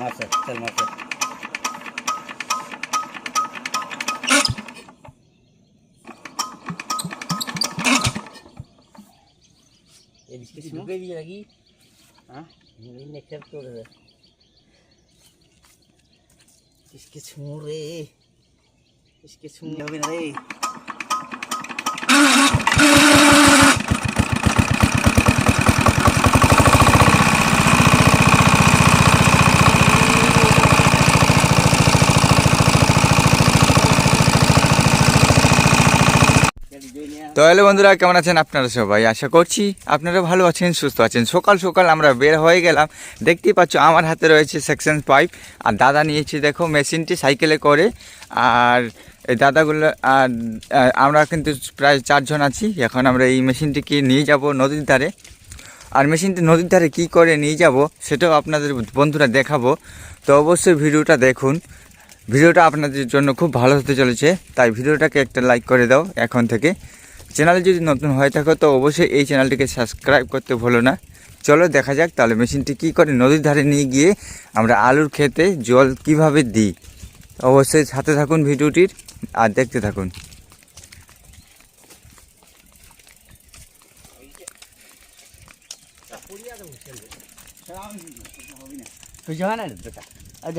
মারছে তেল মারছে এই বিস্কিট ঢুকে দিয়ে নাকি হ্যাঁ নেকটার করে দে বিস্কিট ছুঁড়ে বিস্কিট ছুঁড়ে হবে না রে তো হ্যালো বন্ধুরা, কেমন আছেন আপনারা সবাই? আশা করছি আপনারা ভালো আছেন, সুস্থ আছেন। সকাল সকাল আমরা বের হয়ে গেলাম। দেখতেই পাচ্ছ, আমার হাতে রয়েছে সেকশন পাইপ। আর দাদা নিয়েছি, দেখো, মেশিনটি সাইকেলে করে। আর এই দাদাগুলো, আর আমরা কিন্তু প্রায় চারজন আছি। এখন আমরা এই মেশিনটিকে নিয়ে যাব নদীর ধারে। আর মেশিনটি নদীর ধারে কী করে নিয়ে যাব, সেটাও আপনাদের বন্ধুরা দেখাবো। তো অবশ্যই ভিডিওটা দেখুন। ভিডিওটা আপনাদের জন্য খুব ভালো হতে চলেছে। তাই ভিডিওটাকে একটা লাইক করে দাও, এখন থেকে। চ্যানেলে যদি নতুন হয়ে থাকো, তো অবশ্যই এই চ্যানেলটিকে সাবস্ক্রাইব করতে ভুলো না। চলো দেখা যাক তাহলে মেশিনটি কী করে নদীর ধারে নিয়ে গিয়ে আমরা আলুর খেতে জল কীভাবে দিই। অবশ্যই সাথে থাকুন ভিডিওটির আর দেখতে থাকুন।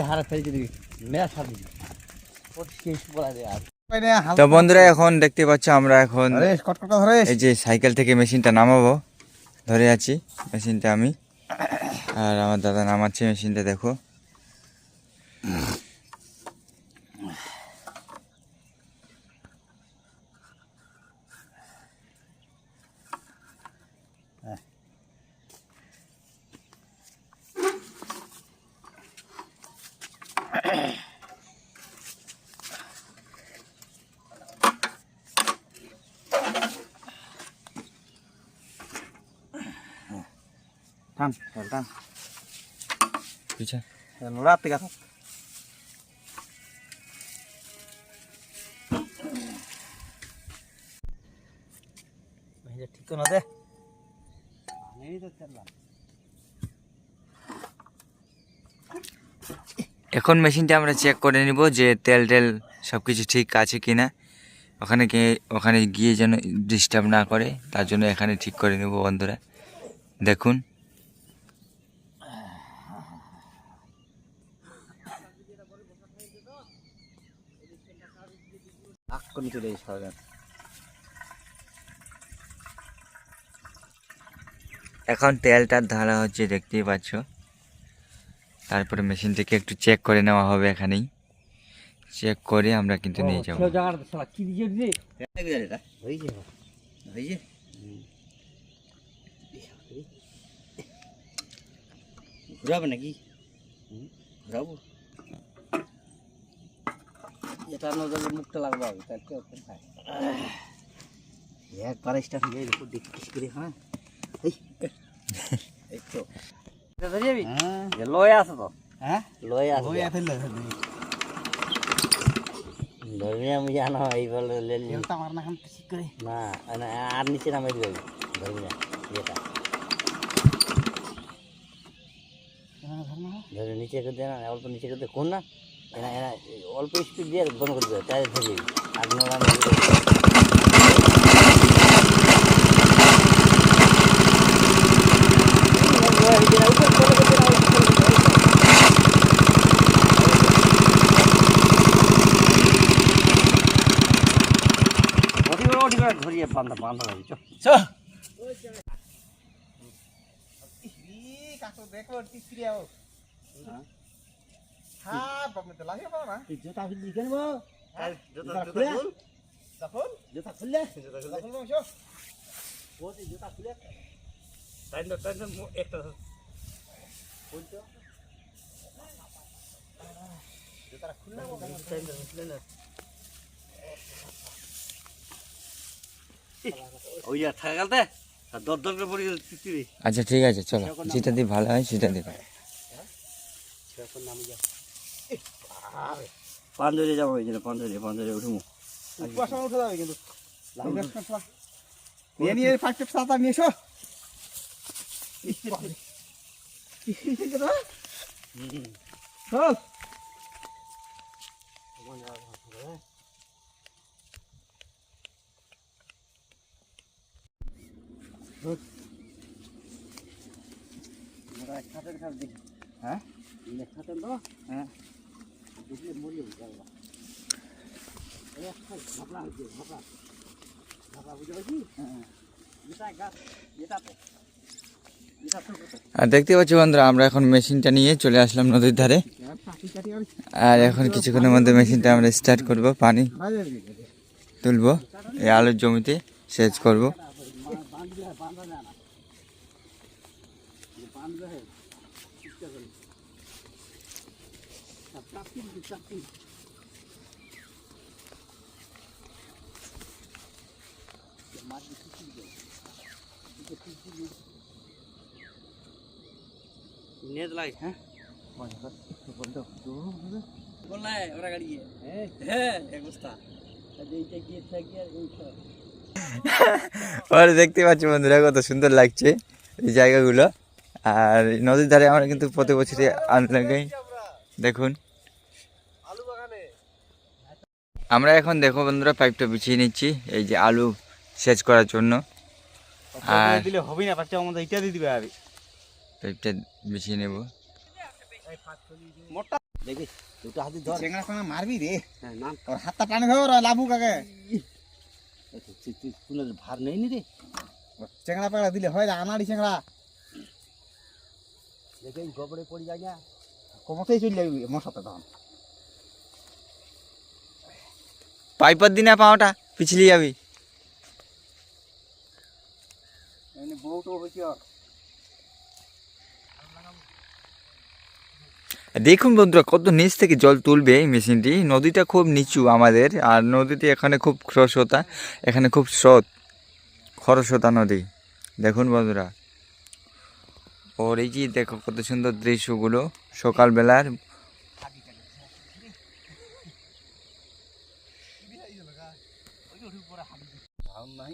হারা ফেলে মেয়া পঁচিশ বলা যায় আর। তো বন্ধুরা এখন দেখতে পাচ্ছ আমরা এখন এই যে সাইকেল থেকে মেশিনটা নামাবো। ধরে আছি মেশিনটা আমি। আর আমার দাদা নামাচ্ছে মেশিনটা দেখো। টান টান ঠিক না দে এখন মেশিনটা আমরা চেক করে নিব যে তেল টেল সব কিছু ঠিক আছে কি না ওখানে গিয়ে ওখানে গিয়ে যেন ডিস্টার্ব না করে তার জন্য এখানে ঠিক করে নেব বন্ধুরা। দেখুন। করে চলে এসে এখন তেলটা ধারা হচ্ছে দেখতেই পাচ্ছ। তারপরে মেশিন থেকে একটু চেক করে নেওয়া হবে এখানেই। চেক করে আমরা কিন্তু নিয়ে যাব। ঘুরাবে নাকি? ঘুরাবো? এটা নজরে মুখটা লাগবে আগে তার কেউ খায়। একবার স্টাফ নিয়ে দেখো দেখিস করে হ্যাঁ? এই তো। যাবি? লয় আছে তো। হ্যাঁ? লয় আছে। লয় আছে ধর্মী আমি জানো এই বলে লেলি আমার না ঠিক করে। না না, আর নিচে নামে দিবে। না ধরে নিচে করে দে না অল্প নিচে করে কোন না? এনা এনা অল্প স্পিড দিয়ে বন্ধ করে দেবে তাই ধরে আর নোড়া ধরিয়ে বান্ধা বান্ধা যাবি চ জুতা খুললি কেন জুতা খুললে? জুতা খুলে। ওই যা থাকা গেলতে দর দর করে পড়ে গেল তিতিরে আচ্ছা ঠিক আছে চলো। যেটা দিয়ে ভালো হয় সেটা দিবে পাঞ্জরে যাব ওই জন্য পাঞ্জরে পাঞ্জরে উঠবো উঠে যাবে কিন্তু। নিয়ে নিয়ে ফাইভ টিপ সাতা নিয়ে এসো চল হ্যাঁ খাতেন তো হ্যাঁ? আর দেখতে পাচ্ছি বন্ধুরা, আমরা এখন মেশিনটা নিয়ে চলে আসলাম নদীর ধারে। আর এখন কিছুক্ষণের মধ্যে মেশিনটা আমরা স্টার্ট করব, পানি তুলবো, এই আলুর জমিতে সেচ করব। shopping. নেট লাইট হ্যাঁ? বললাই ওরা গাড়ি হ্যাঁ হ্যাঁ এক বস্তা এইটা গিয়ে থাকি আর এইটা ওরা দেখতে পাচ্ছি বন্ধুরা কত সুন্দর লাগছে এই জায়গাগুলো। আর নদীর ধারে আমরা কিন্তু প্রতি বছরই আনলাগাই দেখুন। আমরা এখন দেখো বন্ধুরা পাইপটা বিছিয়ে নিচ্ছি এই যে আলু সেচ করার জন্য। আর দিলে হবে না পাচ্ছে আমাদের ইটা দিয়ে দিবে আর পাইপটা বিছিয়ে নেব। মোটা। দেখি দুটো হাতে ধর। চেংড়া ফেংড়া মারবি রে। হ্যাঁ নাম। ওর হাতটা টানে ধর আর লাভু কাকে তুই তুই কোনো ভার নেই নি রে চেংড়া পেংড়া দিলে হয় না আনাড়ি চেংড়া দেখে গোবরে পড়ে যায় না কমতেই চলে যাবি মোর সাথে তখন পাইপার দিনা পাওয়াটা পিছলি যাবি। দেখুন বন্ধুরা কত নিচ থেকে জল তুলবে এই মেশিনটি। নদীটা খুব নিচু আমাদের আর নদীটি এখানে খুব খরস্রোতা এখানে খুব স্রোত খরস্রোতা নদী। দেখুন বন্ধুরা। ওর এই যে দেখো কত সুন্দর দৃশ্যগুলো সকালবেলার ধান নাই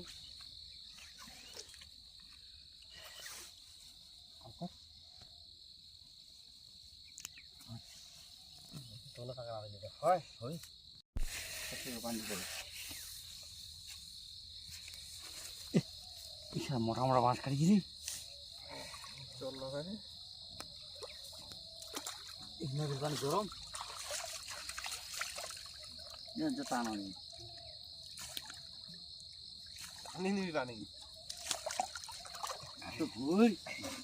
তোলা থাকা না দিলে হয় হয় পানি ইসা মোটা মোটা মাছ কাটি দিলি চলল ভাই এখানে পানি গরম তা নয় নিবি পানি। তো ভুল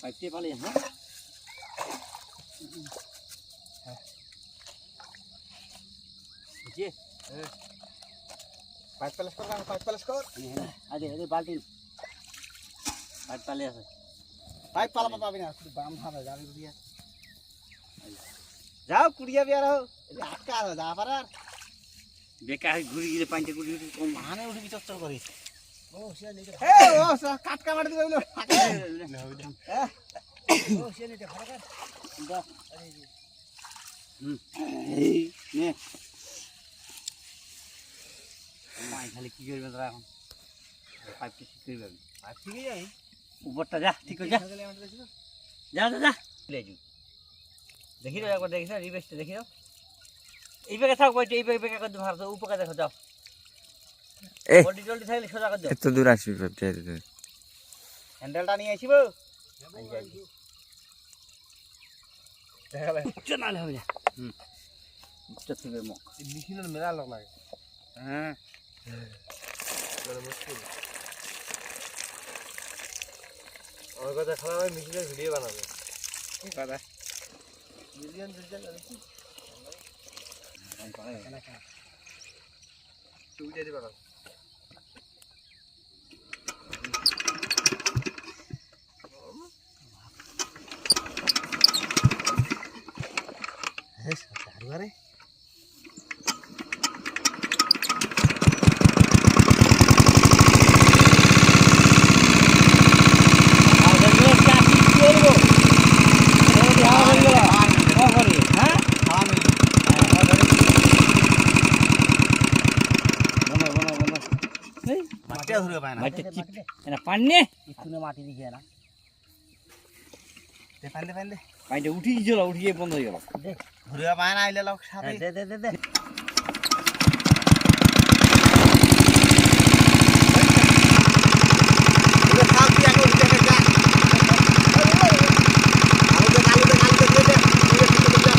পাইতে পালে হ্যাঁ? বুঝিয়ে পাইপ প্যালেস কর পাইপ প্যালেস কর। আরে আরে বালতি পাইপ পালে আছে। পাইপ পালাতে পাবি না বাম ধারে যাবি কুড়িয়া যাও কুড়িয়া বিয়ার হো আটকা যা পারে আর বেকার ঘুরি গিয়ে ঘুরি ঘুরি কম। মানে উঠবি চচ্চর করিস। খালি কি করবে তোরা এখন পাইপটা ঠিক করবে আমি আর ঠিকই যাই উপরটা যা, ঠিক করে যা। যা যা যা। দেখি দাও একবার, দেখি দাও রিবেসটা দেখি দাও এই ব্যাগে থাক এই করে উপরে দেখো, যাও। এত দূর আসবি পাইপটা এত দূর হ্যান্ডেলটা নিয়ে আসিব মেলা লোক লাগে। হ্যাঁ। আমার কথা খারাপ হয় মেশিনের ভিডিও বানাবে। কথা? মিলিয়ন সুবিধা দিবা হ্যাঁ সাথে আরে আর দেখলে চাকরি কি করব হ্যাঁ বনো বনো বনো এই মাটিয়া ধরে পায় না। মাটি চিপ। এনা পানি নে। দিকে না দে পান দে পান দে। পানিটা উঠিয়ে গেল উঠিয়ে বন্ধ হয়ে গেল। ঘুরে পায় না আইলে লোক সাথে। হ্যাঁ, দে দে দে দে ঘুরে থাক তুই এখন উঠে গেছে আলুতে আলুতে আলুতে দিয়ে দে ঘুরে পিছনে যা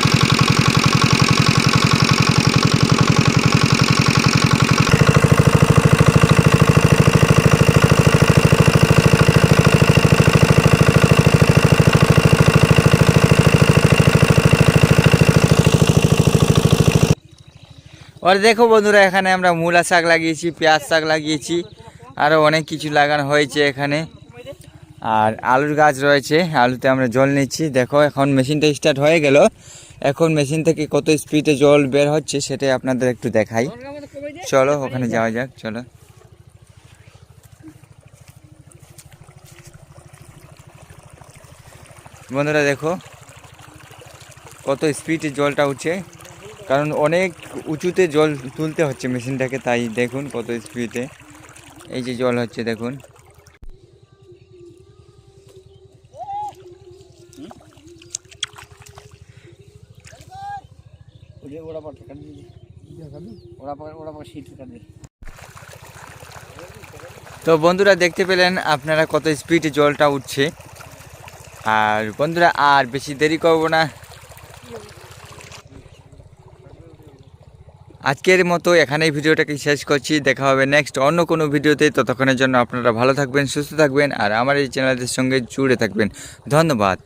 আর দেখো বন্ধুরা, এখানে আমরা মূলা শাক লাগিয়েছি, পেঁয়াজ শাক লাগিয়েছি আরও অনেক কিছু লাগানো হয়েছে এখানে। আর আলুর গাছ রয়েছে, আলুতে আমরা জল নিচ্ছি। দেখো, এখন মেশিনটা স্টার্ট হয়ে গেল। এখন মেশিন থেকে কত স্পিডে জল বের হচ্ছে সেটাই আপনাদের একটু দেখাই। চলো, ওখানে যাওয়া যাক, চলো। বন্ধুরা, দেখো, কত স্পিডে জলটা উঠছে। কারণ অনেক উঁচুতে জল তুলতে হচ্ছে মেশিনটাকে তাই দেখুন কত স্পিডে এই যে জল হচ্ছে দেখুন। তো বন্ধুরা দেখতে পেলেন আপনারা কত স্পিডে জলটা উঠছে। আর বন্ধুরা আর বেশি দেরি করব না। আজকের মতো এখানেই ভিডিওটাকে শেষ করছি। দেখা হবে নেক্সট অন্য কোনো ভিডিওতে। ততক্ষণের জন্য আপনারা ভালো থাকবেন, সুস্থ থাকবেন, আর আমার এই চ্যানেলের সঙ্গে জুড়ে থাকবেন। ধন্যবাদ।